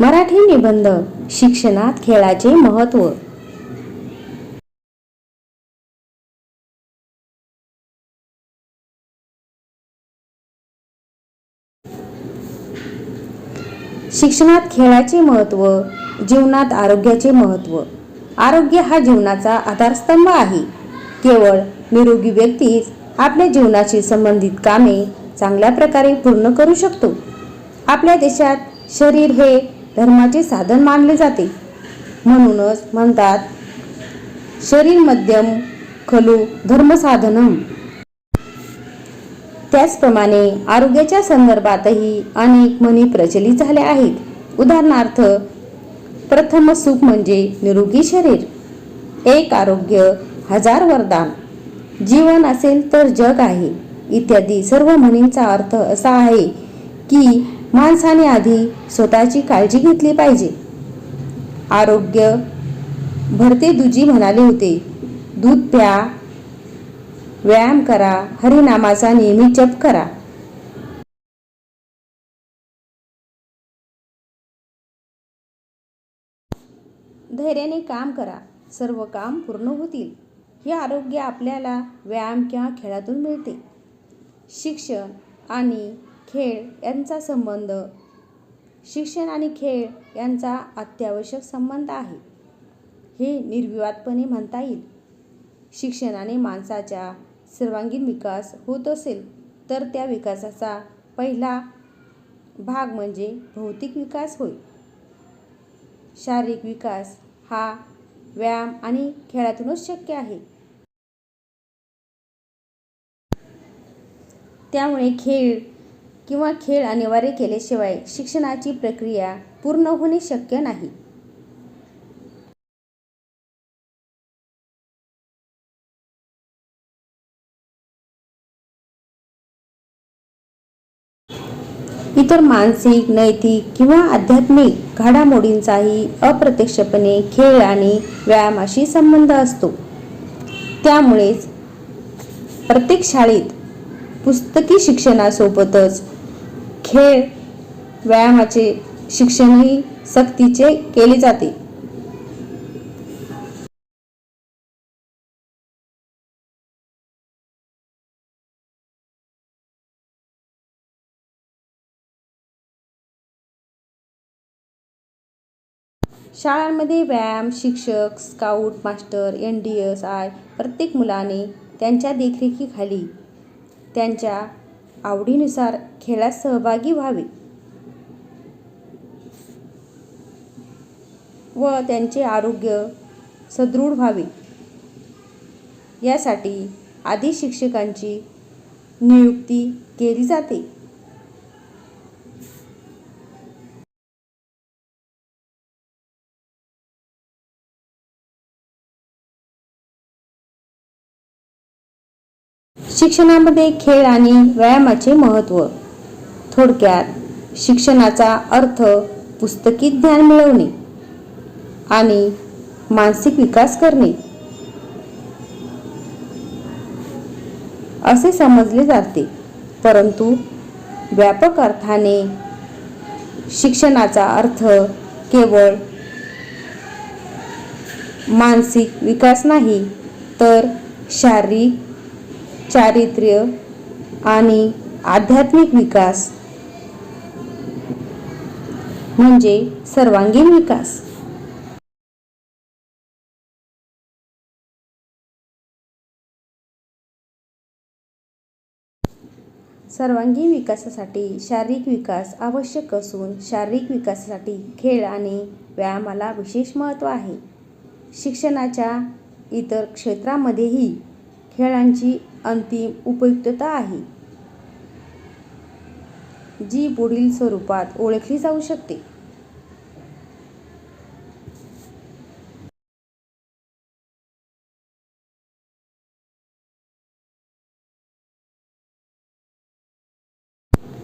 मराठी निबंध शिक्षणात खेळाचे महत्त्व. शिक्षणात खेळाचे महत्त्व जीवनात आरोग्याचे महत्त्व. आरोग्य हा जीवनाचा आधारस्तंभ आहे. केवळ निरोगी व्यक्तीच आपल्या जीवनाशी संबंधित कामे चांगल्या प्रकारे पूर्ण करू शकतो. आपल्या देशात शरीर हे धर्माचे साधन मानले जाते. म्हणूनच म्हणतात शरीर मध्यम खलु धर्मसाधनम त्याचप्रमाणे आरोग्याच्या संदर्भातही अनेक म्हणी प्रचलित झाल्या आहेत. उदाहरणार्थ प्रथम सुख म्हणजे निरोगी शरीर. एक आरोग्य हजार वरदान. जीवन असेल तर जग आहे. इत्यादी सर्व म्हणींचा अर्थ असा आहे की माणसाने आधी स्वतःची काळजी घेतली पाहिजे. आरोग्य भरते दुजी म्हणाले होते दूध प्या व्यायाम करा हरिनामाचा नेहमी जप करा. धैर्याने काम करा सर्व काम पूर्ण होतील. हे आरोग्य आपल्याला व्यायाम किंवा खेळातून मिळते. शिक्षण आणि खेळ यांचा संबंध शिक्षण आणि खेळ यांचा अत्यावश्यक संबंध आहे. हे निर्विवादपणे म्हणता येईल. शिक्षणाने माणसाचा सर्वांगीण विकास होत असेल तर त्या विकासाचा पहिला भाग म्हणजे भौतिक विकास होय. शारीरिक विकास हा व्यायाम आणि खेळातूनच शक्य आहे. त्यामुळे खेळ किंवा खेळ अनिवार्य केल्याशिवाय शिक्षणाची प्रक्रिया पूर्ण होणे शक्य नाही. इतर मानसिक नैतिक किंवा आध्यात्मिक घडामोडींचाही अप्रत्यक्षपणे खेळ आणि व्यायामाशी संबंध असतो. त्यामुळेच प्रत्येक शाळेत पुस्तकी शिक्षणासोबतच खेळ व्यायामाचे शिक्षणही सक्तीचे केले जाते. शाळांमध्ये व्यायाम शिक्षक scout master N D S I प्रत्येक मुलाने त्यांच्या देखरेखीखाली त्यांच्या आवडीनुसार खेळात सहभागी व्हावे व त्यांचे आरोग्य सदृढ व्हावे. यासाठी आधी शिक्षकांची नियुक्ती केली जाते. शिक्षणामध्ये खेळ आणि व्यायामाचे महत्त्व. थोडक्यात शिक्षणाचा अर्थ पुस्तकी ज्ञान मिळवणे आणि मानसिक विकास करणे. असे समजले जाते. परंतु व्यापक अर्थाने शिक्षणाचा अर्थ केवळ मानसिक विकास नाही तर शारीरिक चारित्र्य आणि आध्यात्मिक विकास. म्हणजे सर्वांगीण विकास. सर्वांगीण विकासासाठी शारीरिक विकास आवश्यक असून शारीरिक विकासासाठी खेळ आणि व्यायामाला विशेष महत्त्व आहे. शिक्षणाच्या इतर क्षेत्रामध्येही खेळांची अंतिम उपयुक्तता आहे. जी पुढील स्वरूपात ओळखली जाऊ शकते.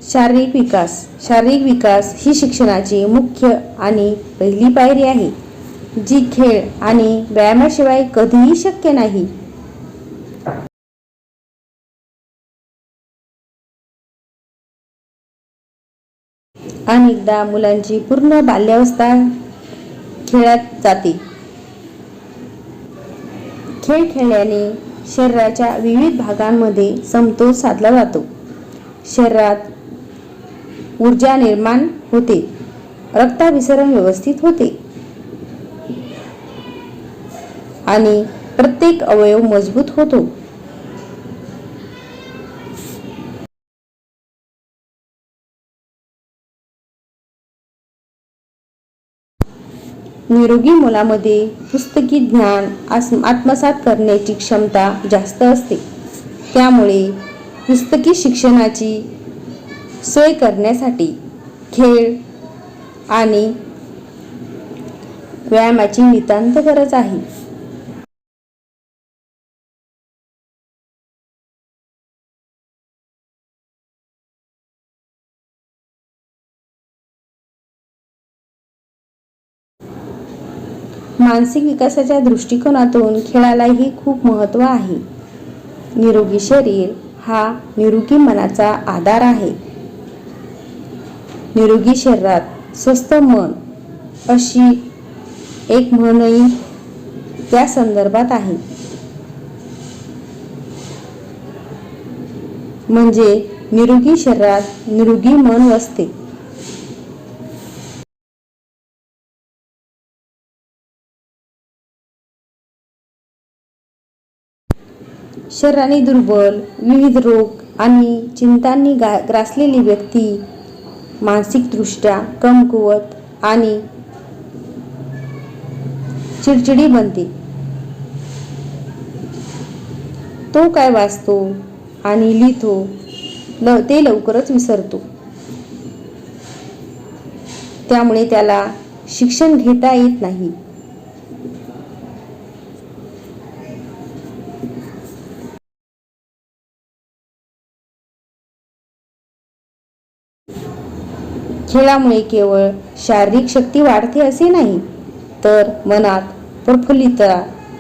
शारीरिक विकास. शारीरिक विकास ही शिक्षणाची मुख्य आणि पहिली पायरी आहे. जी खेळ आणि व्यायामाशिवाय कधीही शक्य नाही. अनेकदा मुलांची पूर्ण बाल्यावस्था खेळात जाते. खेळ खेळल्याने शरीराच्या विविध भागांमध्ये समतोल साधला जातो. शरीरात ऊर्जा निर्माण होते. रक्ताभिसरण व्यवस्थित होते. आणि प्रत्येक अवयव मजबूत होतो. निरोगी मुलामध्ये पुस्तकी ज्ञान आस- आत्मसात करण्याची क्षमता जास्त असते. त्यामुळे पुस्तकी शिक्षणाची सोय करण्यासाठी खेळ आणि व्यायामाची नितांत गरज आहे. मानसिक विकासाच्या दृष्टिकोनातून खेळालाही खूप महत्त्व आहे. निरोगी शरीर हा निरोगी मनाचा आधार आहे. निरोगी शरीरात स्वस्थ मन अशी एक म्हणही त्या संदर्भात आहे. म्हणजे निरोगी शरीरात निरोगी मन वसते शरीराने दुर्बल विविध रोग आणि चिंतांनी गा ग्रासलेली व्यक्ती मानसिकदृष्ट्या कमकुवत आणि चिडचिडी बनते. तो काय वाचतो आणि लिहितो ल ते लवकरच विसरतो. त्यामुळे त्याला शिक्षण घेता येत नाही. खेळामुळे केवळ शारीरिक शक्ती वाढते असे नाही तर मनात प्रफुल्लितता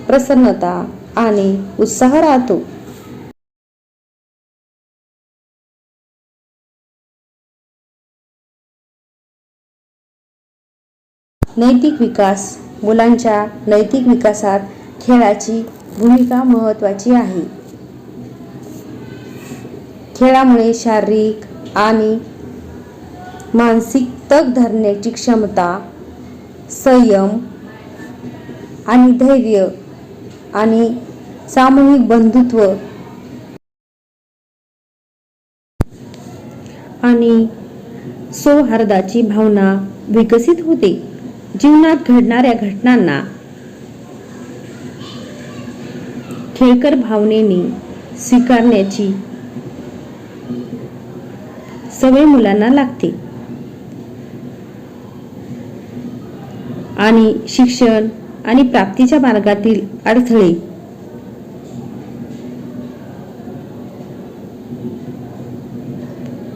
प्रसन्नता आणि उत्साह राहतो. नैतिक विकास मुलांच्या नैतिक विकासात खेळाची भूमिका महत्त्वाची आहे. खेळामुळे शारीरिक आणि मानसिक तग धरण्याची क्षमता संयम आणि धैर्य आणि सामूहिक बंधुत्व. आणि सौहार्दाची भावना विकसित होते. जीवनात घडणाऱ्या घटनांना खेळकर भावनेने स्वीकारण्याची सवय मुलांना लागते. आणि शिक्षण आणि प्राप्तीच्या मार्गातील अडथळे.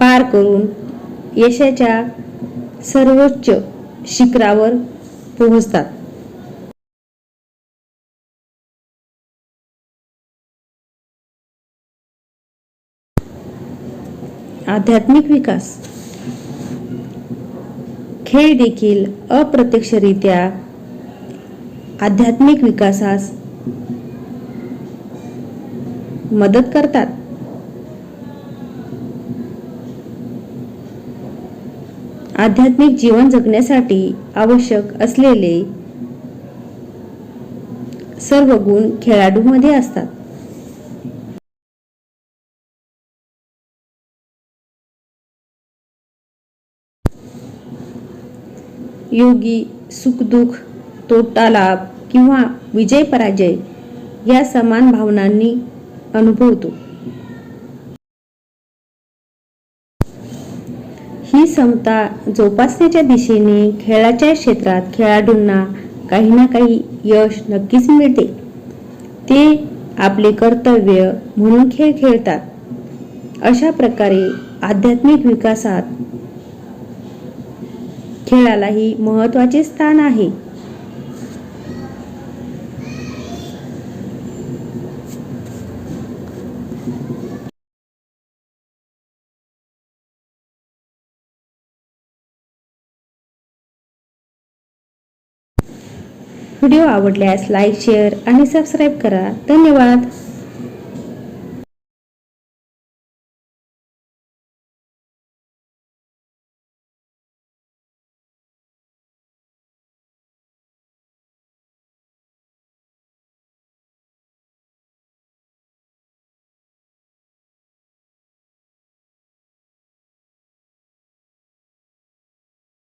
पार करून यशाच्या सर्वोच्च शिखरावर पोहोचतात. आध्यात्मिक विकास. खेळ देखील अप्रत्यक्षरित्या आध्यात्मिक विकासास मदत करतात. आध्यात्मिक जीवन जगण्यासाठी आवश्यक असलेले सर्व गुण खेळाडूमध्ये असतात. योगी सुखदुःख तोटा लाभ किंवा विजय पराजय या समान भावनांनी अनुभवतो. ही समता जोपासण्याच्या दिशेने खेळाच्या क्षेत्रात खेळाडूंना काही ना काही यश नक्कीच मिळते. ते आपले कर्तव्य म्हणून खेळ खेळतात. अशा प्रकारे आध्यात्मिक विकासात खेळालाही महत्त्वाचे स्थान आहे. व्हिडिओ आवडल्यास लाईक शेअर आणि सबस्क्राईब करा. धन्यवाद.